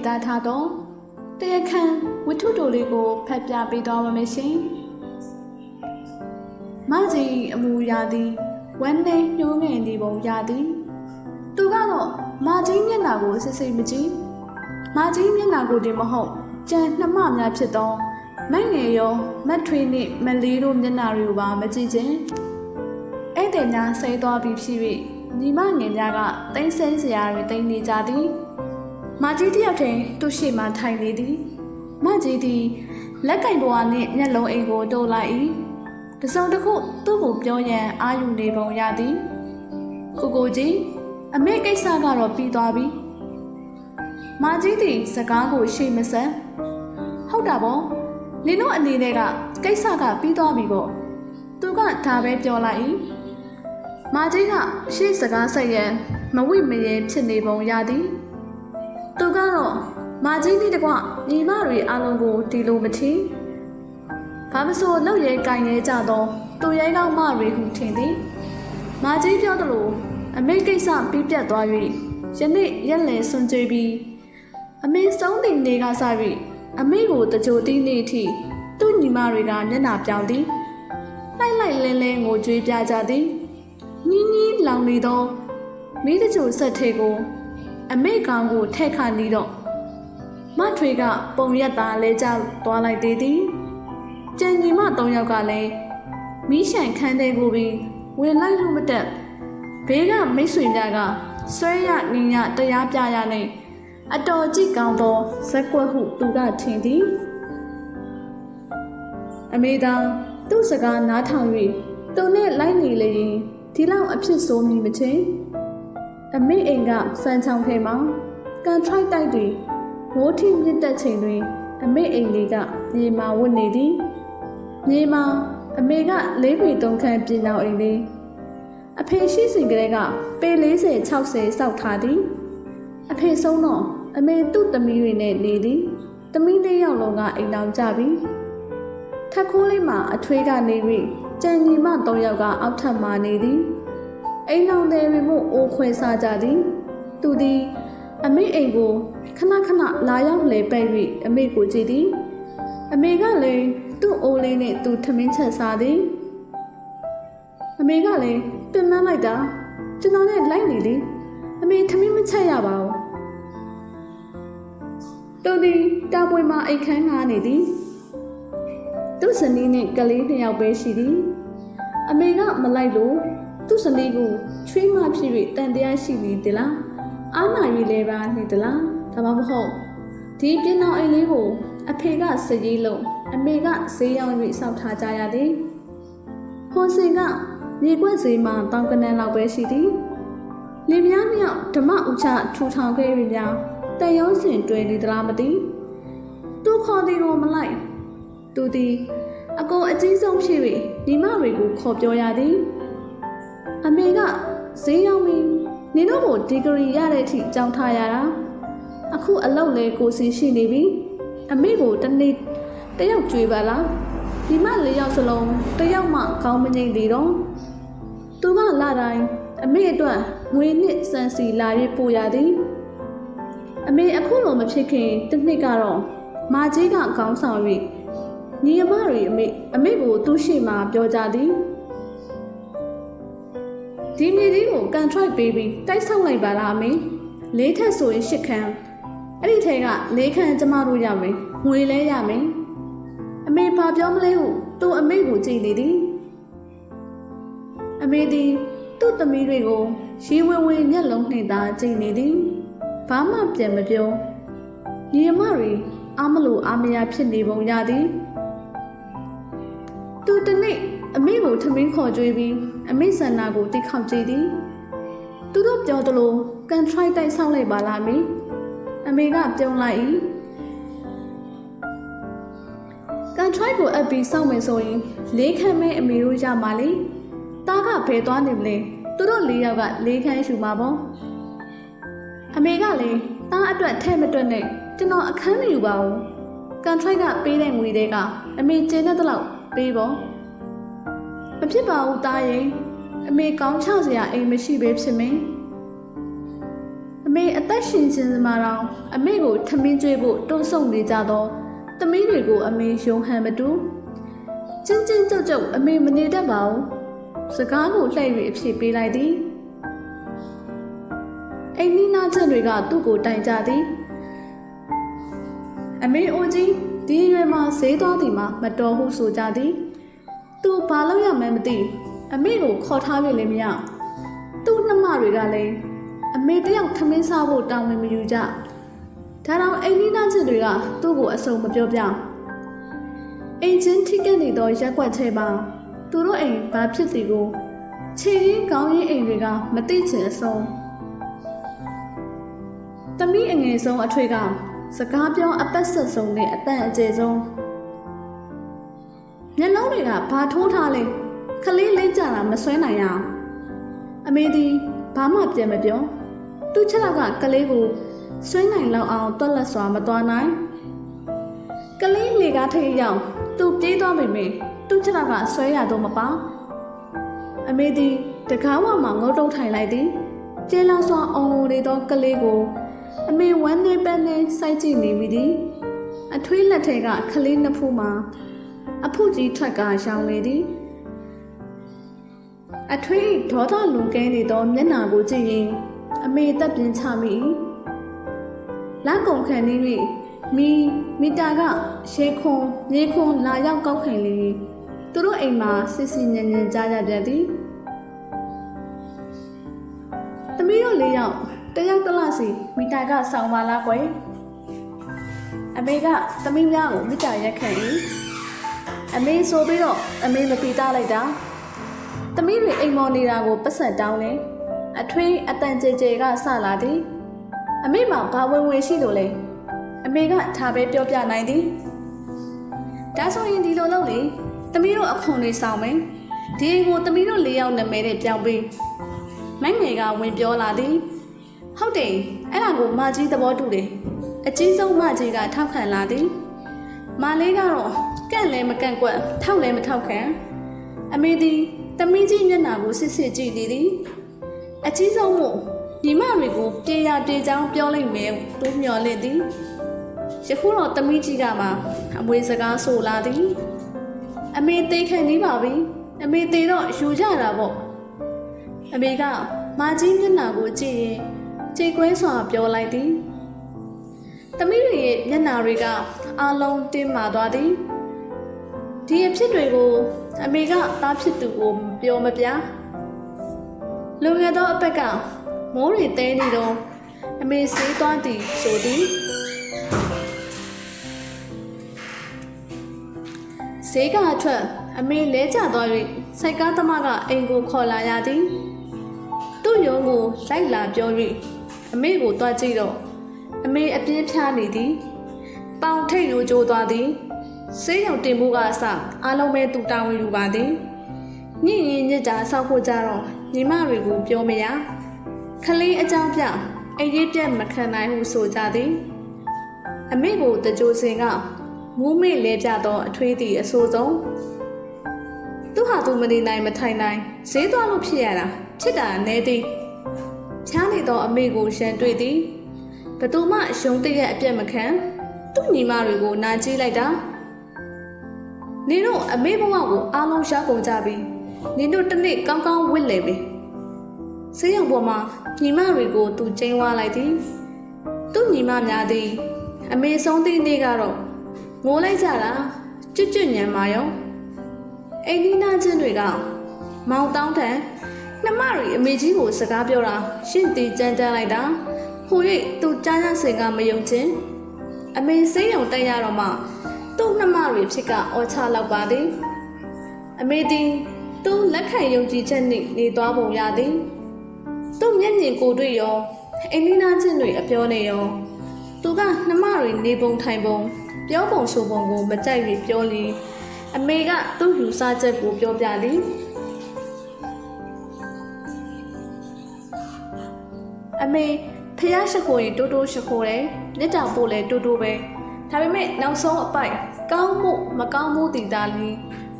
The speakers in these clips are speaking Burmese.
ရှိသားထားတော့တရခန်ဝတ္ထုတိုလေးကိုဖတ်ပြပေးသွားပါမယ်ရှင်မကြီးအမူအရာသည်ဝမ်းနေညှိုးငယ်နေပုံရသည်သူကတော့မကြီးမျက်နှာကိုစစ်စစ်မကြည့်မကြီးမျက်နှာကိုတင်မဟုတ်ကြံနှမများဖြစ်သောမက်ငယ်ရောမက်ထွေးနှင့်မလေးတို့မျက်နှာတွေကိုပါမကြည့်ခြင်းဧည့်သည်များဆဲသွားပြီးဖြစ်၍ညီမငယ်များကတိမ့်ဆဲစရာတွေတိမ့်နေကြသည် မကြီးတယောက်တည်းသူ့ရှိမှထိုင်နေသည်မကြီးသည်လက်ကင်ပေါ်နှင့်မျက်လုံးအိမ်ကိုတိုးလိုက်၏တစုံတစ်ခုသူ့ကိုပြောရန်အာယူနေပုံရသည်ကိုကိုကြီးအမေကိစ္စကတော့ပြီးသွားပြီမကြီးသည်စကားကိုရှေ့မဆက်ဟုတ်တာပေါ့နင်တို့အနေနဲ့ကကိစ္စကပြီးသွားပြီပေါ့သူကဒါပဲပြောလိုက်၏မာကြီးကရှေ့စကားဆက်ရန်မဝိမရေဖြစ်နေပုံရသည် သူကတော့မာကြီးနှင့်တကွညီမတွေအလုံးကိုဒီလိုမထီဘာမဆိုလောက်ရဲကင်ရဲကြတော့သူရဲကောင်းမတွေဟုထင်သည်မာကြီးပြောသလိုအမေကိစ္စပြီးပြတ်သွား၍ယနေ့ရက်လည်ဆွန်ကြွေးပြီးအမေဆုံးတင်နေကစ၍အမေကိုတကြိုတီးနေထိသူ့ညီမတွေကမျက်နှာပြောင်းသည်လိုက်လိုက်လဲလဲငိုကြွေးပြကြသည်နီးနီးလောင်နေသောမိတချိုဆက်ထဲကို အမေကောင်ကိုထက်ခါနီးတော့မထွေကပုံရက်သားလဲကျသွားလိုက်သေးသည်ကြံညီမ၃ယောက်ကလည်းမီးရှန်ခန်းတဲ့ကိုပြီးဝင်လိုက်လို့မတက်ဘေးကမိတ်ဆွေများကဆွဲရနင်းရတရားပြရနဲ့အတော်ကြည့်ကောင်းသောဇက်ကွက်ဟုသူကထင်သည်အမေသာသူ့စကားနားထောင်၍သူနဲ့လိုက်နေလေရင်ဒီလောက်အဖြစ်ဆိုးမိမချင်း အမေအိမ်ကစမ်းချောင်းထဲမှာကန်ထရိုက်တိုက်တွေမိုးထိမြင့်တက်ချိန်တွင် အမေအိမ်လေးကမြေမာဝတ်နေသည်မြေမာအမေကလေးပေသုံးခန့်ပြင်အောင်အိမ်လေးအဖေရှိစဉ်ကလေးကပေ40 60စောက်ထားသည်အဖေဆုံးတော့အမေသူ့သမီးတွေနဲ့နေသည်သမီးလေးယောက်လုံးကအိမ်အောင်ကြပြီထက်ခိုးလေးမှာအထွေးကနေပြီးကြံညီမ၃ယောက်ကအောက်ထပ်မှနေသည် အိမ်လောင်တဲ့ရီမို့အိုးခွဲစားကြသည်သူသည်အမေအိမ်ကိုခဏခဏလာရောက်လေပဲ့၍အမေကိုကြည့်သည်အမေကလည်းသူ့အိုးလေးနဲ့သူထမင်းချက်စားသည်အမေကလည်းပြင်မလိုက်တာကျွန်တော်နဲ့လိုက်နေသည်အမေထမင်းမချက်ရပါဘူးသူသည်တာပွေမှာအိတ်ခမ်းငါနေသည်သူ့ဇနီးနဲ့ကလေးနှစ်ယောက်ပဲရှိသည်အမေကမလိုက်လို့ သူ့ဇနီးကိုချွေးမဖြစ်၍တန်တရားရှိသည်တလားအာနာရီလဲပါနေတလားဒါမှမဟုတ်ဒီပြင်းအောင်အိမ်လေးကိုအဖေကစည်ကြီးလုံးအမေကဈေးရောက်၍စောက်ထားကြရသည်ဟွန်စင်ကမြေကွက်ဈေးမှာတောင်ကနန်းလောက်ပဲရှိသည်လင်မယားနှစ်ယောက်ဓမ္မဥချထူထောင်ခဲ့ပြီများတန်ရုံးစင်တွေ့နေသလားမသိသူခေါ်သည်ကိုမလိုက်သူသည်အကိုအကြီးဆုံးဖြစ်၍ညီမတွေကိုခေါ်ပြောရသည် အမေကဈေးရောက်ပြီးနင်တို့ကိုဒီဂရီရတဲ့အထိကြောင်းထားရတာအခုအလောက်လဲကိုစီရှိနေပြီအမေကိုတစ်နေ့တယောက်ကြွေပါလားဒီမလေးယောက်စလုံးတယောက်မှကောင်းမငိမ့်သေးတော့သူကလာတိုင်းအမေအတွက်ငွေနှစ်စံစီလာရပို့ရသည်အမေအခုလိုမဖြစ်ခင်တစ်နှစ်ကတော့မာကြီးကကောင်းဆောင်၍ညီအမတွေအမေအမေကိုသူ့ရှိမှပြောကြသည် ဒီမြေကြီးကိုကန်ထရိုက်ပေးပြီးတိုက်ဆောက်လိုက်ပါလားအမေလေးထက်ဆိုရင်ရှစ်ခန်းအဲ့ဒီထဲကလေးခန်းကျမတို့ရမယ်ငွေလဲရမယ်အမေဘာပြောမလဲဟုသူ့အမေကိုကြည့်နေသည်အမေသည်သူ့သမီးတွေကိုရီးဝဲဝဲမျက်လုံးနှိမ်သာကြည့်နေသည်ဘာမှပြန်မပြောညီအမတွေအားမလို့အားမရဖြစ်နေပုံရသည်သူတနေ့ အမေကိုထမင်းခေါ်ကြွေးပြီးအမေဆန္ဒကိုတိခောက်ကြည့်သည်သူတို့ပြောသလိုကန်ထရိုက်တိုက်ဆောက်လိုက်ပါလားအမေအမေကပြုံးလိုက်၏ကန်ထရိုက်ကိုအပ်ပြီးစောက်မယ်ဆိုရင်လေးခန့်မဲအမေတို့ရမှာလေတားကဘယ်သွားနေမလဲသူတို့လေးယောက်ကလေးခန့်ရှူမှာပေါ့အမေကလည်းတားအတွက်ထဲ့မတွက်နဲ့ကျွန်တော်အခန်းမယူပါဘူးကန်ထရိုက်ကပေးတဲ့ငွေတွေက အမေကျင်းတဲ့လောက်ပေးပေါ့ မဖြစ်ပါဘူးတားရင်အမေကောင်းချစရာအိမ်မရှိပဲဖြစ်မင်းအမေအသက်ရှင်ခြင်းမှာတော့အမေကိုထမင်းကျွေးဖို့တွန်းဆုံနေကြတော့သမီးတွေကိုအမေယုံဟန်မတူကျင်းကျင်းကြုတ်ကြုတ်အမေမနေတတ်ပါဘူးစကားကိုလှည့်၍အဖြစ်ပေးလိုက်သည်အိမ်နီးနားချက်တွေကသူ့ကိုတိုင်ကြသည်အမေအိုကြီးဒီရွယ်မှာဈေးသွားသည်မှာမတော်ဟုဆိုကြသည် သူဘာလို့ရမှန်းမသိအမေကိုခေါ်ထားပြီလေမရသူ့နှမတွေကလည်းအမေတယောက်ထမင်းစားဖို့တာဝန်မယူကြဒါတော့အိမ်နီးနားချက်တွေကသူ့ကိုအစုံမပြောပြအိမ်ချင်းထိကနေတော့ရက်ွက်ချဲပါသူတို့အိမ်ဘာဖြစ်စီကိုခြေရင်းကောင်းရင်းအိမ်တွေကမသိချင်အစုံတမီးအငယ်ဆုံးအထွေကစကားပြောအပတ်ဆက်ဆုံးနဲ့အတန်အကျယ်ဆုံး မျက်လုံးတွေကဘာထိုးထားလဲခလေးလိမ့်ကြတာမဆွဲနိုင်ရအောင်အမေဒီဘာမှပြန်မပြောသူ့ချက်လောက်ကကလေးကိုဆွဲနိုင်လောက်အောင်တွက်လက်စွာမသွားနိုင်ကလေးလေကားထိပ်ရောက်သူပြေးသွားပြီမေသူ့ချက်လောက်ကဆွဲရတော့မပါအမေဒီတကားဝမှာငုတ်တုတ်ထိုင်လိုက်သည်ကျဲလောက်စွာအောင်လိုနေသောကလေးကိုအမေဝမ်းနေပန်းနေစိုက်ကြည့်နေမိသည်အထွေးလက်ထဲကခလေးနှစ်ဖူးမှာ အဖုကြီးထွက်ကရောင်နေသည်အထွေးဒေါသလွန်ကဲနေသောမျက်နှာကိုကြည့်ရင်အမေတက်ပြင်းချမိလက်ကုံခံနေ၍မီမီတာကရေခွန်မြေခွန်လာရောက်ကောက်ခိုင်လေသူတို့အိမ်မှာစစ်စစ်ညံညံကြားရပြန်သည်သမီးတို့လေးယောက်တယောက်တစ်လစီမိတာကဆောင်းပါလားကွယ်အမေကသမီးများကိုမိတာရက်ခံ၏ အမေဆိုပြီးတော့အမေမပီတားလိုက်တာသမီးတွေအိမ်မော်နေတာကိုပတ်ဆက်တောင်းတယ်အထွေးအတန်ကြဲကြဲကဆလာသည်အမေမှာဘာဝင်ဝင်ရှိလို့လဲအမေကထားပဲပြောပြနိုင်သည်ဒါဆိုရင်ဒီလိုလုပ်လေသမီးတို့အခွန်တွေဆောင်မယ်ဒီအိမ်ကိုသမီးတို့၄ယောက်နာမည်နဲ့ပြောင်းပေးမိုက်ငယ်ကဝင်ပြောလာသည်ဟုတ်တယ်အဲ့ဒါကိုမကြီးသဘောတူတယ်အကြီးဆုံးမကြီးကထောက်ခံလာသည်မလေးကတော့ ကန့်လဲမကန့်ကွက်ထောက်လဲမထောက်ခံအမေသည်တမီးကြီးမျက်နှာကိုစစ်စစ်ကြည့်နေသည်အကြီးဆုံးမို့ညီမတွေကိုပြေရပြေချောင်းပြောလိုက်မယ်သူမျှော်လင့်သည်ယခုတော့တမီးကြီးကမှအမွေစကားဆိုလာသည် အမေသိခံနေပါပြီအမေသေးတော့ယူကြတာပေါ့အမေကမကြီးမျက်နှာကိုကြည့်ရင်ကြေကွဲစွာပြောလိုက်သည်။သမီးတွေရဲ့မျက်နှာတွေကအလုံးတင်းမာသွားသည်။ ဒီအဖြစ်တွေကိုအမေကသားဖြစ်သူကိုမပြောမပြ။လူငယ်သောအပက်ကမိုးတွေတဲနေတော့အမေစေးသွားသည်ဆိုသည်ဈေးကအထွက်အမေလဲကျသွား၍စိုက်ကားသမားကအိမ်ကိုခေါ်လာရသည်သူ့ရုံးကိုလိုက်လာပြော၍အမေကိုတွားကြည့်တော့အမေအပြင်းဖြားနေသည်ပေါင်ထိတ်လိုကြိုးသွားသည် ဆေးရုံတင်မှုကအစအားလုံးပဲသူတာဝန်ယူပါသည်ညင်ရင်ညစ်တာဆောက်ဖို့ကြတော့ညီမတွေကိုပြောမရခလေးအကြောင်းပြအိမ်ရေးပြက်မခံနိုင်ဟုဆိုကြသည်အမေကိုတကြိုစင်ကမူးမေ့လဲပြတော့အထွေးသည့်အဆိုးဆုံးသူဟာသူမနေနိုင်မထိုင်နိုင်ဈေးသွားလို့ဖြစ်ရတာဖြစ်တာနဲသည်ချားနေသောအမေကိုရှန်တွေ့သည်ဘသူမှအရှုံးတရက်အပြက်မခံသူ့ညီမတွေကိုနာကြည့်လိုက်တာ နင်တို့အမေဘဝကိုအားလုံးရှားကုန်ကြပြီနင်တို့တစ်နေ့ကောင်းကောင်းဝစ်လေပြီဆေးရုံပေါ်မှာညီမတွေကိုသူကျင်းဝါလိုက်သည်သူ့ညီမများသည် အမေဆုံးသည့်နေ့ကတော့ငိုလိုက်ကြတာကျွတ်ကျွတ်ညံမာရောအိမ်နီးနားချင်းတွေကမောင်တောင်းထန်နှမရီအမေကြီးကိုစကားပြောတာရှင့်တီကြမ်းတမ်းလိုက်တာဟို၍သူကြားရစင်ကမယုံချင်းအမေစိမ့်ရုံတက်ရတော့မှ သူ့နှမရီဖြစ်ကအော်ချလောက်ပါသည်အမေတီသူလက်ခံယုံကြည်ချက်နှင့်နေသွားပုံရသည်သူ့မျက်မြင်ကိုတွေ့ရောအိမ်နီးနားချင်းတွေအပြောနေရောသူကနှမရီနေပုံထိုင်ပုံပြောပုံဆိုပုံကိုမကြိုက်ပြီးပြောလီအမေကသူ့ယူဆချက်ကိုပြောပြသည်အမေဖះရှိခိုးရင်တိုးတိုးရှိခိုးတယ်မြစ်တောင်ပို့လဲတိုးတိုးပဲဒါပေမဲ့နောက်ဆုံးအပိုက် ကောင်းမှုမကောင်းမှုတည်တာလီ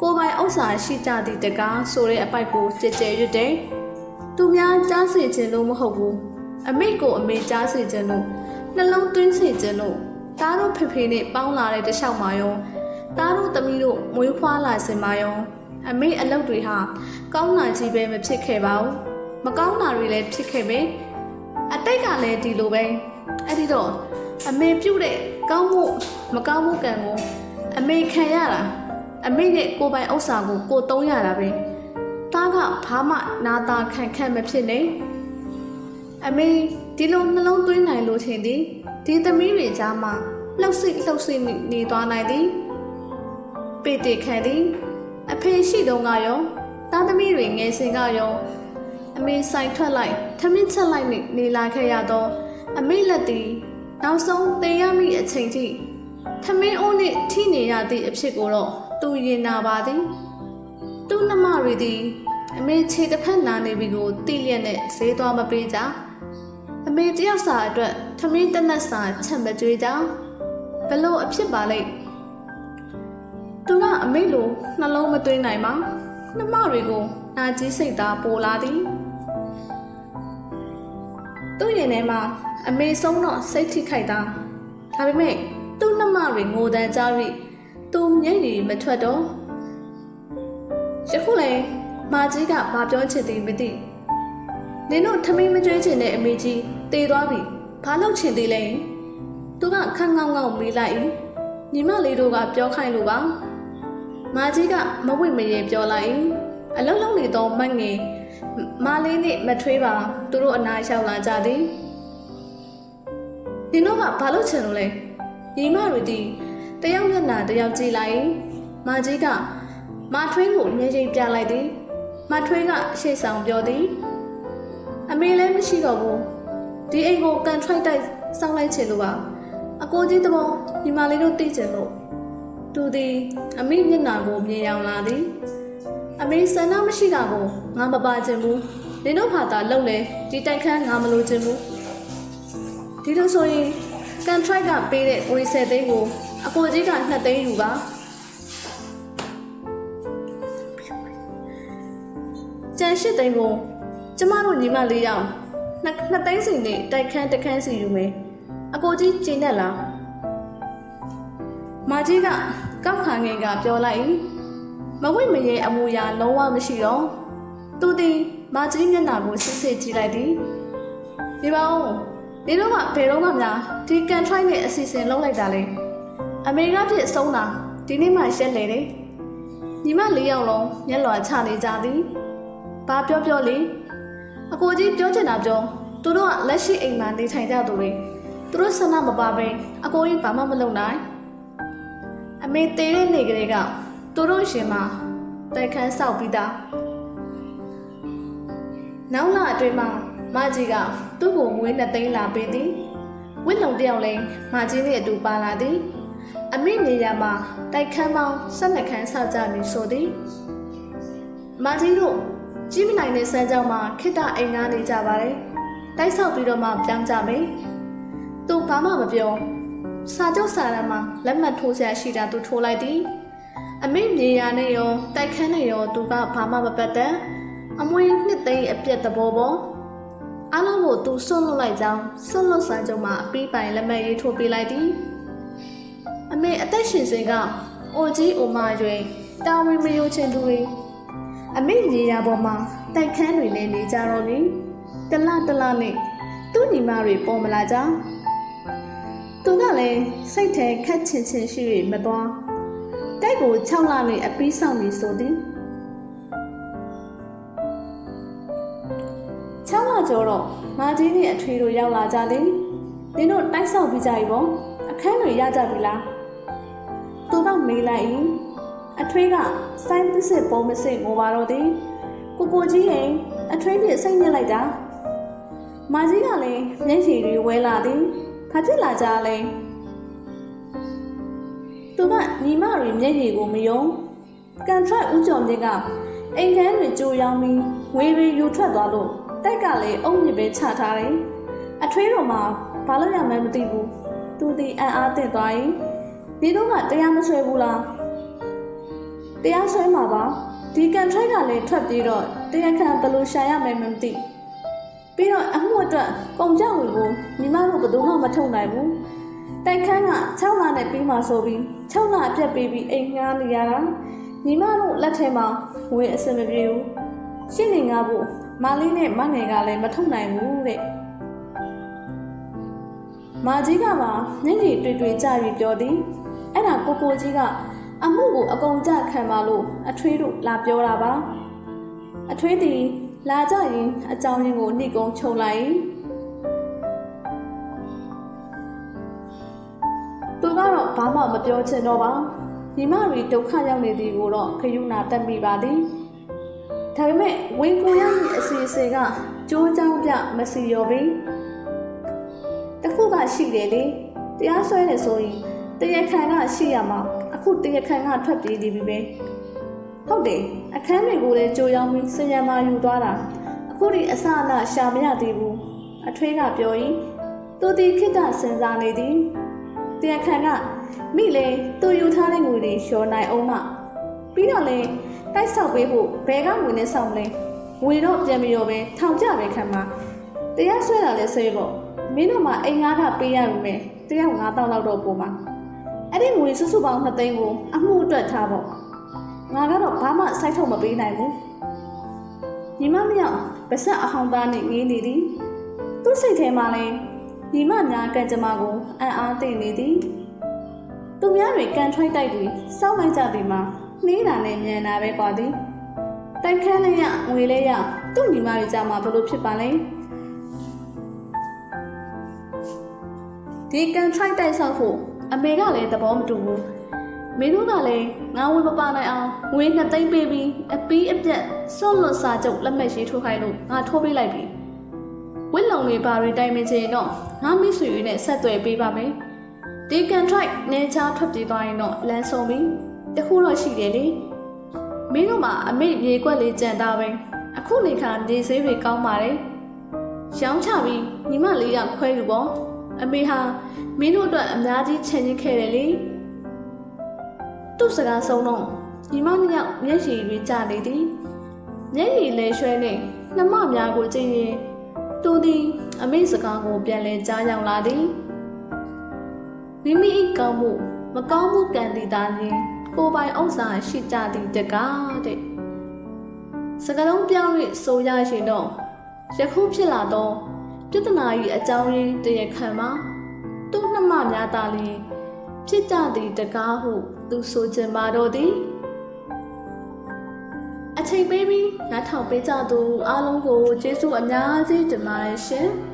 ကိုယ်ပိုင်ဥစ္စာရှိကြသည့်တကားဆိုတဲ့အပိုက်ကိုကြည်ကြဲရွတ်တယ်။သူများကြားစေခြင်းလို့မဟုတ်ဘူး။အမိကိုအမေကြားစေခြင်းလို့နှလုံးသွင်းစေခြင်းလို့တားတို့ဖေဖေနဲ့ပေါင်းလာတဲ့တခြားမှာရောတားတို့သမီးတို့မွေးဖွားလာစင်မှာရောအမေအလုပ်တွေဟာကောင်းတာကြီးပဲမဖြစ်ခဲ့ပါဘူး။မကောင်းတာတွေလည်းဖြစ်ခဲ့ပဲ။အတိတ်ကလည်းဒီလိုပဲ။အဲ့ဒီတော့အမေပြုတ်တဲ့ကောင်းမှုမကောင်းမှုကံကို အမေခံရတာအမေနဲ့ကိုယ်ပိုင်ဥစ္စာကိုကိုသုံးရတာပဲတားကဘာမှနာတာခံခန့်မဖြစ်နေအမေဒီလိုနှလုံးသွင်းနိုင်လို့ထင်သည်ဒီသမီးတွေကြားမှာလှုပ်စိတ်လှုပ်စိတ်နေနေသွားနိုင်သည်ပေတေခံသည်အဖေရှိတော့ကရောသားသမီးတွေငယ်စဉ်ကရောအမေဆိုင်ထွက်လိုက်ထမင်းချက်လိုက်နေနေလာခဲ့ရတော့အမေလက်သည်နောက်ဆုံးတင်ရမိအချိန်ထိ ထမင်းအိုးနှင့်ထိနေရသည့်အဖြစ်ကိုတော့သူရင်နာပါသည်သူ့နှမတွေသည် အမေခြေတစ်ဖက်နာနေပြီကိုတိလျက်နဲ့ဈေးသွားမပေးကြအမေတယောက်စာအတွက်ထမင်းတစ်နက်စာချက်မကြွေးကြဘလို့အဖြစ်ပါလိမ့်သူကအမေလိုနှလုံးမသွင်းနိုင်ပါနှမတွေကိုနာကြီးစိတ်သားပိုလာသည်သူ့ရင်ထဲမှာအမေဆုံးတော့စိတ်ထိခိုက်တာဒါပေမဲ့ သူ့နှမတွေငိုတန်းကြပြီးသူမျက်ရည်မထွက်တော့ယခုလေမာကြီးကဘာပြောချင်သည်မသိနင်တို့ထမင်းမကြွေးချင်တဲ့အမေကြီးတေသွားပြီဘာလုပ်ချင်သေးလဲသူကခန့်ငေါငေါမေးလိုက်ညီမလေးတို့ကပြောခိုင်းလို့ပါမာကြီးကမဝိမရေပြောလိုက်အလုံးလုံးနေတော့မတ်ငယ်မာလေးနဲ့မထွေးပါသူတို့အနားရောက်လာကြသည်နင်တို့ကဘာလုပ်ချင်လို့လဲ ညီမတွေဒီတယောက်မျက်နှာတယောက်ကြည့်လိုက်မာကြီးကမထွေးကိုမျက်ရည်ပြလိုက်သည်မထွေးကရှေ့ဆောင်ပြောသည်အမေလည်းမရှိတော့ဘူးဒီအိမ်ကိုကန်ထရိုက်တိုက်စောင်းလိုက်ချင်လို့ပါအကိုကြီးတဘောညီမလေးတို့သိချင်လို့သူသည်အမေမျက်နှာကိုမြင်ရောင်လာသည်အမေဆန္ဒမရှိတာကိုငါမပါချင်ဘူးနင်တို့ဖာသာလှုပ်လေဒီတိုက်ခန်းငါမလိုချင်ဘူးဒီလိုဆိုရင် ကန်ထရိုက်ကပေးတဲ့ငွေ10သိန်းကိုအကိုကြီးက2သိန်းယူပါကျန်8သိန်းကိုကျမတို့ညီမလေးယောက်နှစ်နှစ်သိန်းစီနဲ့တိုက်ခန်းတစ်ခန်းစီယူမယ်အကိုကြီးကျင်းနဲ့လားမာကြီးကကောက်ခါငယ်ကပြောလိုက်မဝိမရေအမူအရာလုံးဝမရှိတော့သူသည်မာကြီးမျက်နှာကိုစစ်စစ်ကြည့်လိုက်သည်ဒီပါဦး ဒီတော့ကဘယ်တော့မှများဒီကန်ထရိုက်နဲ့အစီအစဉ်လုပ်လိုက်တာလေအမေကဖြစ်ဆုံးတာဒီနေ့မှရက်လေတယ်ညီမလေးယောက်လုံးမျက်လွှာချနေကြသည်ဘာပြောပြောလေအကိုကြီးပြောချင်တာပြောသူတို့ကလက်ရှိအိမ်မှာနေထိုင်ကြသူတွေသူတို့ဆန္ဒမပါဘဲအကိုကြီးဘာမှမလုပ်နိုင်အမေတေးတဲ့နေကလေးကသူတို့ရှင်မှာတိုက်ခန်းဆောက်ပြီးသားနောက်လာအတွင်းမှာ မကြီးကသူ့ကိုငွေနှစ်သိန်းလာပေးသည်ဝစ်လုံတယောက်လည်းမကြီးနဲ့အတူပါလာသည်အမိနေရမှာတိုက်ခန်းပေါင်း၁၂ခန်းဆောက်ကြမည်ဆိုသည်မကြီးတို့ကြီးမနိုင်တဲ့စမ်းကြောင်းမှာခိတ္တအိမ်ငါနေကြပါတယ်တိုက်ဆောက်ပြီးတော့မှပြောင်းကြမယ်သူဘာမှမပြောစာချုပ်စာတမ်းမှာလက်မှတ်ထိုးဆရာရှိတာသူထိုးလိုက်သည်အမိမြေယာနဲ့ရောတိုက်ခန်းနဲ့ရောသူကဘာမှမပတ်သက်အမွေနှစ်သိန်းအပြက်သဘောပေါ် အားလုံးကိုသူဆွန့်လွတ်လိုက်ကြောင်းဆွန့်လွတ်စာချုပ်မှာအပြီးပိုင်လက်မှတ်ရေးထိုးပေးလိုက်သည်အမေအသက်ရှင်စဉ်ကအိုကြီးအိုမရွယ်တာဝန်မယူချင်သူတွေအမေမြေယာပေါ်မှာတိုက်ခန်းတွေလည်းနေကြတော့ပြီတလတလနဲ့သူ့ညီမတွေပေါ်မလာကြသူကလည်းစိတ်ထဲခက်ချင်ချင်ရှိရမသွားတိုက်ကို6လနဲ့အပြီးဆောင်ပြီဆိုသည် ကျော်တော့မာကြီးနဲ့အထွေတို့ရောက်လာကြသည်နင်တို့တိုက်ဆောက်ပြီးကြပြီပေါ့အခန်းတွေရကြပြီလားသူကမေးလိုက်၏အထွေးကစိုင်းပစ်စစ်ပုံမစစ်ငိုပါတော့သည်ကိုကိုကြီးရင်အထွေးပြစိတ်ညစ်လိုက်တာမာကြီးကလည်းမျက်ရည်တွေဝဲလာသည်ဘာဖြစ်လာကြလဲသူကညီမတွေမျက်ရည်ကိုမယုံကန်ထရက်ဦးကျော်မြင့်ကအိမ်ခန်းတွေကြိုရောင်းပြီးဝေရီယူထွက်သွားလို့ တက်ကလည်းအုံမြစ်ပဲချထားတယ်အထွေးတော်မှာဘာလို့ရမှန်းမသိဘူးသူဒီအံ့အားသင့်သွားရင်ဒီတော့ကတရားမဆွဲဘူးလားတရားစွဲမှာပါဒီကန်ထရိုက်ကလည်းထွက်ပြီးတော့တရားခံဘယ်လိုရှာရမယ်မသိပြီးတော့အမှုအတွက်ကုန်ကြဝင်ကိုညီမတို့ဘယ်သူမှမထုတ်နိုင်ဘူးတိုက်ခန်းက6လနဲ့ပြီးမှဆိုပြီး6လအပြတ်ပြီးပြီးအိမ်ငှားနေရတာညီမတို့လက်ထဲမှာငွေအစင်မပြေဘူးရှင်းနေငါဖို့ မလေးနဲ့မငယ်ကလည်းမထုတ်နိုင်ဘူးတဲ့မာကြီးကပါညင်ကြီးတွေ့တွေ့ကြပြီးပြောသည်အဲ့ဒါကိုကိုကြီးကအမှုကိုအကုန်ကြခံပါလို့အထွေးတို့လာပြောတာပါအထွေးသည်လာကြရင်အကြောင်းရင်းကိုနှိကုံခြုံလိုက်သူကတော့ဘာမှမပြောချင်တော့ပါညီမတွေဒုက္ခရောက်နေသည်ကိုတော့ခရုဏာတက်မိပါသည် ဒါပေမဲ့ဝင်ကိုရမည့်အစီအစဉ်ကကြိုးကြောင်းပြမစီရောပြီတခုကရှိတယ်လေတရားစွဲနေဆိုရင်တရားခံကရှိရမှာအခုတရားခံကထွက်ပြေးနေပြီပဲဟုတ်တယ်အခန်းတွေကိုလည်းကြိုရောက်ပြီးစရံမာယူသွားတာအခုဒီအစအနရှာမရသေးဘူးအထွေးကပြောရင်သူဒီခိတ္တစဉ်းစားနေသည်တရားခံကမိလေသူယူထားတဲ့ငွေတွေလျှော်နိုင်အောင်မပြီးတော့လေ တိုက်ဆောက်ပေးဖို့ဘယ်ကငွေနဲ့ဆောက်မလဲငွေတော့ပြန်ပြီးတော့ပဲထောင်ကြပဲခံမှာတရားဆွဲတာလဲဆွဲပေါ့မင်းတို့မှအိမ်ငါးကပေးရပြီမယ်တရား9000လောက်တော့ပို့မှာအဲ့ဒီငွေစုစုပေါင်း2သိန်းကိုအမှုအတွက်ထားပေါ့ငါကတော့ဘာမှစိုက်ထုတ်မပေးနိုင်ဘူးညီမမရောက်ပါဆက်အဟောင်းသားနဲ့ငေးနေသည်သူ့စိတ်ထဲမှာလဲညီမများကံကြမ္မာကိုအံ့အားသိနေသည်သူများတွေကန်ထွိုက်တိုက်ပြီးစောက်လိုက်ကြသည်မှာ နှေးတာနဲ့ညံတာပဲကွာသည်တိုက်ခန်းလေးရငွေလေးရသူ့ညီမတွေကြမှာဘလို့ဖြစ်ပါလဲဒီကန်ထွိုက်တိုက်ဆောက်ဖို့အမေကလည်းသဘောမတူဘူးမင်းတို့ကလည်းငါဝင်မပါနိုင်အောင်ငွေနှစ်သိန်းပေးပြီးအပီးအပြက်စော့လွတ်စာချုပ်လက်မှတ်ရေးထိုးခိုင်းလို့ငါထိုးပေးလိုက်ပြီဝစ်လုံလေးပါရီတိုင်မချင်တော့ငါမိတ်ဆွေတွေနဲ့ဆက်သွယ်ပေးပါမယ်ဒီကန်ထရိုက်နေချာထွက်ပြေးသွားရင်တော့လမ်းဆုံးပြီ တခုတော့ရှိတယ်လေမင်းတို့မှာအမေရေကွက်လေးကြံတာပဲအခုနေခါနေဆေးတွေကောင်းပါတယ်ရောင်းချပြီးညီမလေးကခွဲယူပေါ့အမေဟာမင်းတို့အတွက်အများကြီးချန်ရစ်ခဲ့တယ်လေသူ့စကားဆုံးတော့ညီမနှစ်ယောက်မျက်ရည်တွေကျနေသည်မျက်ရည်လဲရွှဲနေနှမများကိုကြည့်ရင်သူသည်အမေစကားကိုပြန်လဲကြားရောက်လာသည်မိမိ၏ကောင်းမှုမကောင်းမှုကံတည်တာရင် ကိုယ်ပိုင်ဥစ္စာရှိကြသည်တကားတဲ့စကားလုံးပြောင်း၍ဆိုရရင်တော့ယခုဖြစ်လာသောပြဿနာ၏အကြောင်းရင်းတရခံမှာသူ့နှမများသာလျှင်ဖြစ်ကြသည်တကားဟု သူဆိုခြင်းပါတော့သည်အချိန်ပေးပြီးနားထောင်ပေးကြသူအားလုံးကိုကျေးဇူးအများကြီးတင်ပါတယ်ရှင်။